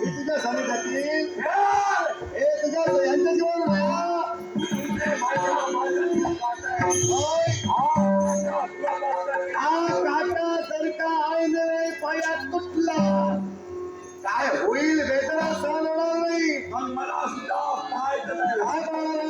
हे तुझ्या हे तुझ्या यांचं जीवन काटा सरका आईने पायात तुटला. काय होईल वेदना सहन होणार नाही. मग मला सुद्धा पाहायचं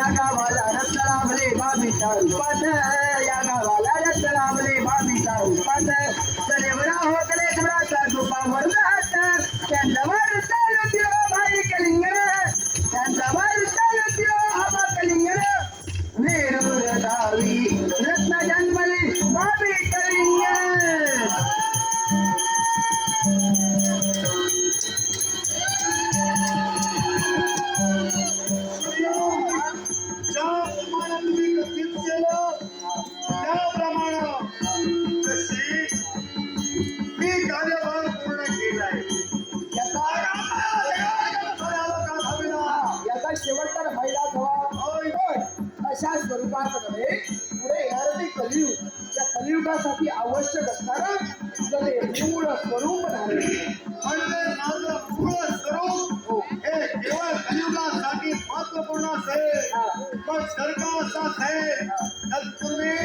या गावाला रक्त लाभले बाबीचा रूपात या गावाला रक्त लाभले बाबीचा रूपात तरेवरा हो कडे कुणाचा रूपावर जात त्यांच्यावर चालू भाई कलिंगण त्यांच्यावर चालू आबा कलिंगण वेरूर दावी स्वरूपात नव्हे पुढे येणारे कलियुग. त्या कलियुगासाठी आवश्यक असणारं तुझं ते मूळ स्वरूप झाले म्हणजे माझं मूळ स्वरूप हे. केवळ कलियुगासाठी महत्त्वपूर्ण असेल. पण सरकार आहे. तत्पूर्वी.